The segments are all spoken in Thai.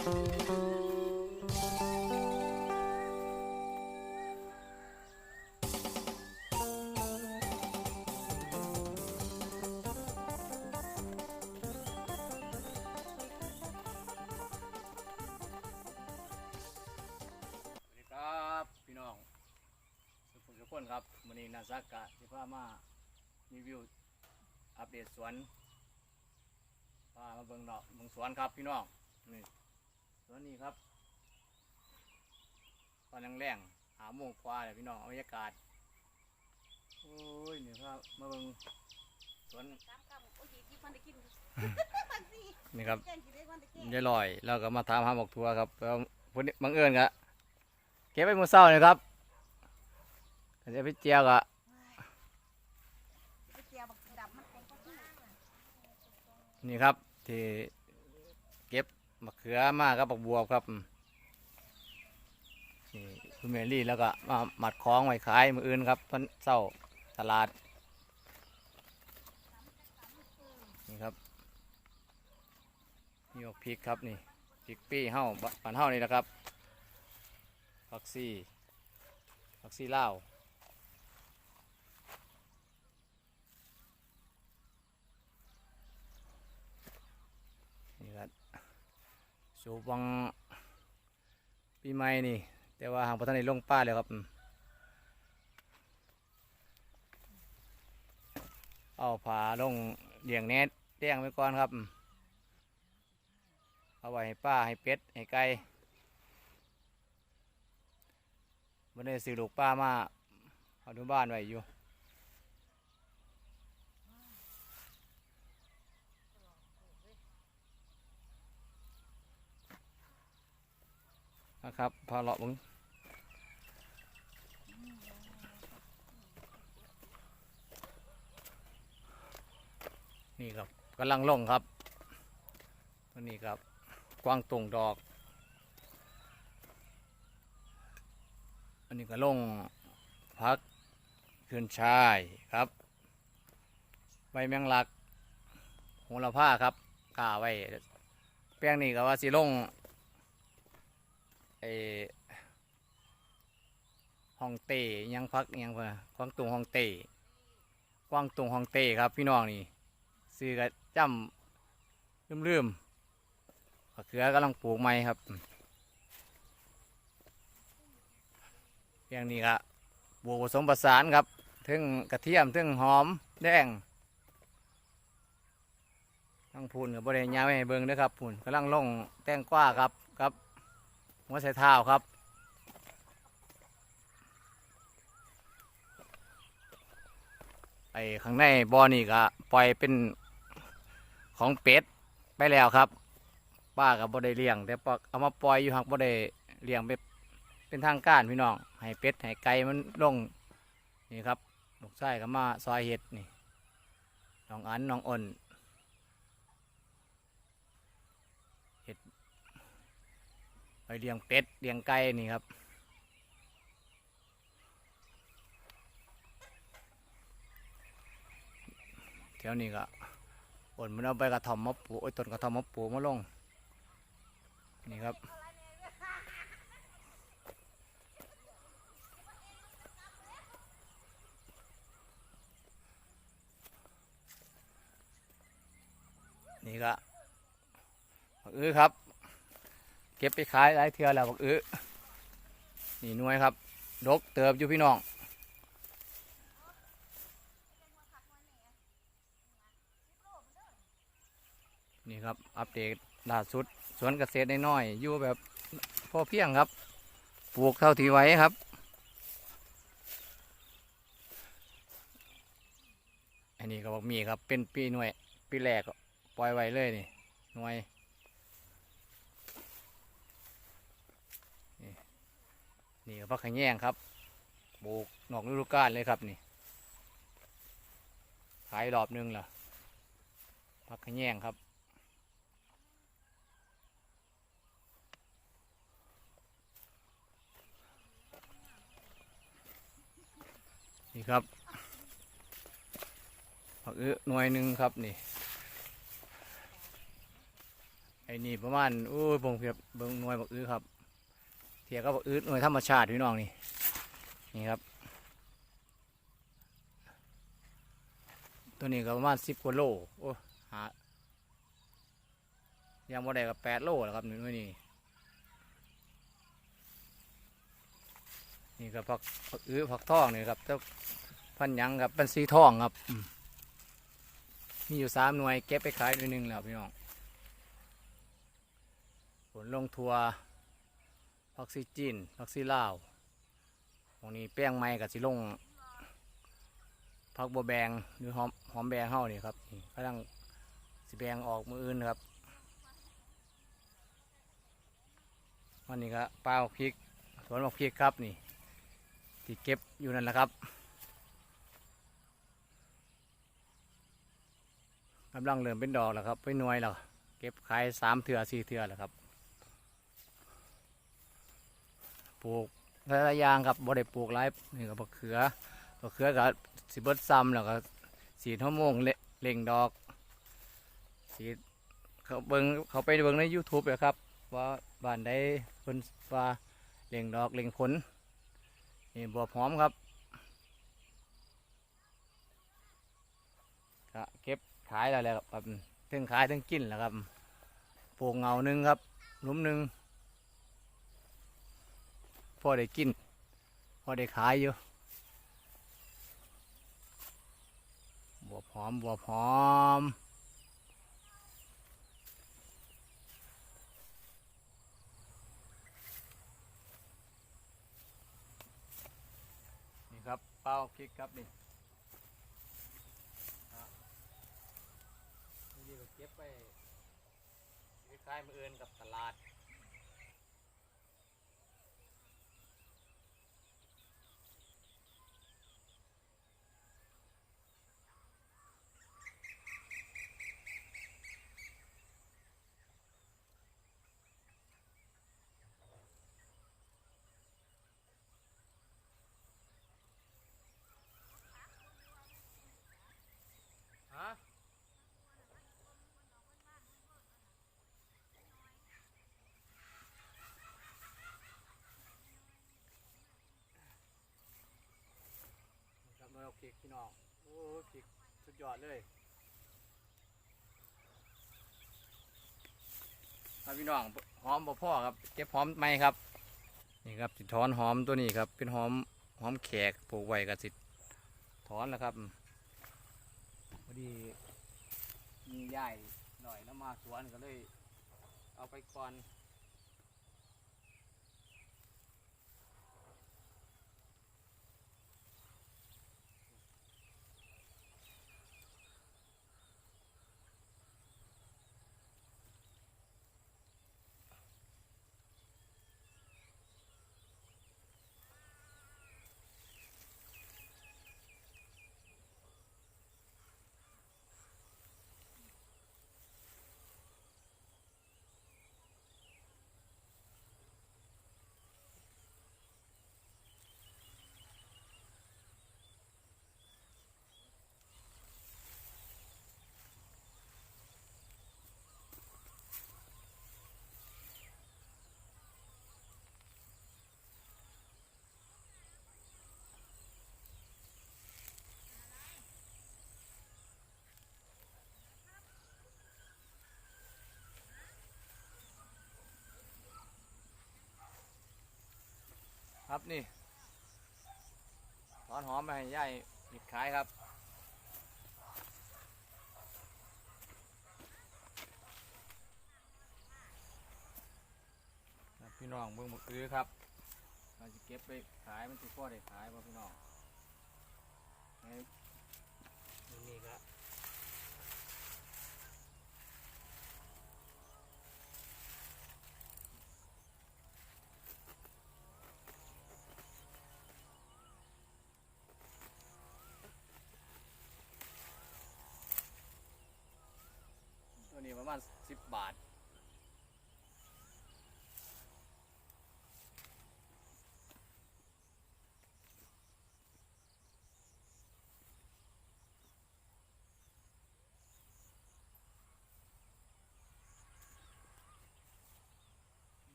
สวัสดีครับพี่น้องสุขุมทุกคนครับวันนี้นาซักกะที่พามารีวิวอัปเดตสวนพามาเบิ่งดอกเบิ่งสวนครับพี่น้องนี่ สวนนี้ครับ ตอนแรงๆหาโมงกว่าเลยพี่น้องเอาบรรยากาศ โอ้ยนี่ครับมาเบิ่งสวนสามคำโอ้ยยี่พันได้กินนี่ครับแกงกินได้วันได้แกงยายลอยแล้วก็มาถามหาหมกทัวครับแล้ววันนี้บังเอิญกะเก็บไปมือเศร้าเลยครับก็จะไปเจียวกะไปเจียวบักดำมันเป็นก็ที่นี่ครับที่เก็บ มะเขือมากับบักบัวครับนี่คุณเมลี่แล้วก็มาหมัดคล้องไว้ขายมืออื่นครับเพิ่นเศร้าตลาดนี่ครับนี่บักพริกครับนี่พริกปี้เฮ้าบ้านเฮ้านี่นะครับผักซี่ผักซี่เลานี่ครับ สูบวังปีใหม่นี่ แต่ว่าหางพัฒนาลงป้าแล้วครับ เอาผาลงเลี้ยงแนทเลี้ยงไว้ก่อนครับ เอาไว้ให้ป้าให้เป็ดให้ไก่วันนี้ซื้อลูกป้ามาเอาดูบ้านไว้อยู่ นะครับพาเลาะมึงนี่ครับกำลังลงครับตัวนี้ครับกวางตุงดอก อันนี้ก็ลงพักคืนชายครับ ใบแมงลักโหระพาครับกาไว้แป้งนี่ก็ว่าสิลง ไอห้องเต้ยังพักยังพะกวางตุงห้องเต้กวางตุงห้องเต้ครับพี่น้องนี่ซื้อกระจำลืมลืมๆมะเขือกำลังปลูกใหม่ครับเพียงนี้ครับบวกผสมประสานครับถึงกระเทียมถึงหอมแดงทั้งพูนกับบริเวณยาวให้เบิงด้วยครับพูนกำลังลงแตงกวาครับครับ หัวใส่เท้าครับ ไอ้ข้างในบ่อนี่ก็ปล่อยเป็นของเป็ดไปแล้วครับ ป้ากับบ่ได้เลี้ยง แต่ปอเอามาปล่อยอยู่หักบ่ได้เลี้ยงเป็นเป็นทางการพี่น้อง ให้เป็ดให้ไก่มันลงนี่ครับลูกชายก็มาซอยเห็ดนี่น้องอันน้องอ่น ไป เลี้ยงเป็ดเลี้ยงไก่นี่ครับ แถวนี้ก็ผลมันเอาไปกระถอมมาปลูกไอ้ต้นกระถอมมาปลูกมาลง นี่ครับนี่ก็เออครับ เก็บไปขายหลายเทือแล้วบอกเออนี่น่วยครับ ดกเติบอยู่พี่น้อง นี่ครับ อัปเดตล่าสุด สวนเกษตรน้อยๆอยู่แบบพอเพียงครับ ปลูกเท่าที่ไหวครับอันนี้ก็บอกมีครับเป็นปีหน่วยปีแรกปล่อยไว้เลยนี่หน่วย นี่พักขะแยงครับปลูกนอกฤดูกาลเลยครับนี่ ขายรอบหนึงล่ะพักขะแยงครับนี่ครับผักอื้อหน่วยหนึ่งครับนี่ ไอ้นี่ประมาณโอ้ยบงเพียบเบิ่งหน่วยบักอื้อครับ เทียกับบักอื้อหน่วยธรรมชาติพี่น้องนี่นี่ครับ ตัวนี้ก็ประมาณสิบกว่าโลโอ้หายังบ่ได้กับแปดโลแล้วครับหน่วยนี้นี่ก็ผักผักอื้อผักทองนี่ครับเจ้าพันหยังครับเป็นสีทองครับมีอยู่สามหน่วยเก็บไปขายหน่วยหนึ่งแล้วพี่น้องผลลงทัว พักซีจีนพักซีลาวตรงนี้แป้งไม้กับสิลงพักบัวแบงหรือหอมหอมแบงเฮานี่ครับนี่กำลังสิแบงออกมืออื่นครับวันนี้ก็ปลาพริกสวนมกพริกครับนี่ที่เก็บอยู่นั่นแหละครับกำลังเริ่มเป็นดอกแล้วครับเป็นหน่วยแล้วเก็บขายสามเถื่อสี่เถื่อแล้วครับ ปลูกหลายๆอย่างครับบ่ได้ปลูกหลายนี่ก็บักเขือบักเขือก็สิเบิดซ้ำแล้วก็สีดฮอมนเละเล่งดอกสีเขาเบิ่งเขาไปเบิ่งใน YouTube เลยครับ ว่าบ้านใดเพิ่นว่าเล่งดอกเล่งผลนี่บัวหอมครับก็เก็บขายแล้วแหละครับถึงขายถึงกินแล้วครับปลูกเงาหนึ่งครับหลุมหนึ่ง พอได้กิน พอได้ขายอยู่บวบหอมบวบหอมนี่ครับเป้าพริกครับนี่นี่ก็เก็บไปขายมืออื่นกับตลาด พริกพี่น้อง โอ้พริกสุดยอดเลยครับพี่น้องหอมบ่พ่อครับเก็บหอมไหมครับ นี่ครับสิถอนหอมตัวนี้ครับ เป็นหอมหอมแขกปลูกไว้กับสิถอนแล้วครับพอดีมีใหญ่หน่อยแล้วมาสวนก็เลย เอาไปก่อน ครับนี่ถอนหอมมาให้ยายหยิบขายครับ พี่น้องเบิ่งหมกซื้อครับเราจะเก็บไปขายมันจะพ่อได้ขายบ่พี่น้องไอ้นี่ก็ตัวนี้ ประมาณสิบบาท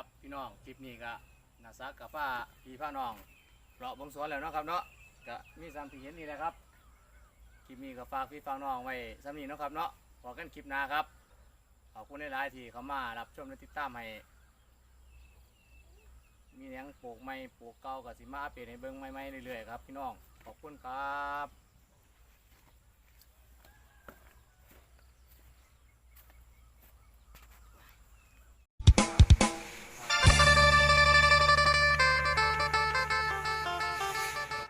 ครับพี่น้องคลิปนี้ก็นาซักกับป้าพี่ป้าน้องเลาะบงสวนแล้วเนาะครับเนาะก็มีสามที่เห็นนี่แหละครับคลิปนี้ก็ฝากพี่ฝากน้องไว้สำนีเนาะครับเนาะพอกันคลิปหน้าครับขอบคุณหลายๆที่เขามารับชมและติดตามให้มีหยังปลูกใหม่ปลูกเก่ากับสิมาอัปเปลี่ยนให้เบิ่งใหม่ๆเรื่อยๆครับพี่น้องขอบคุณครับ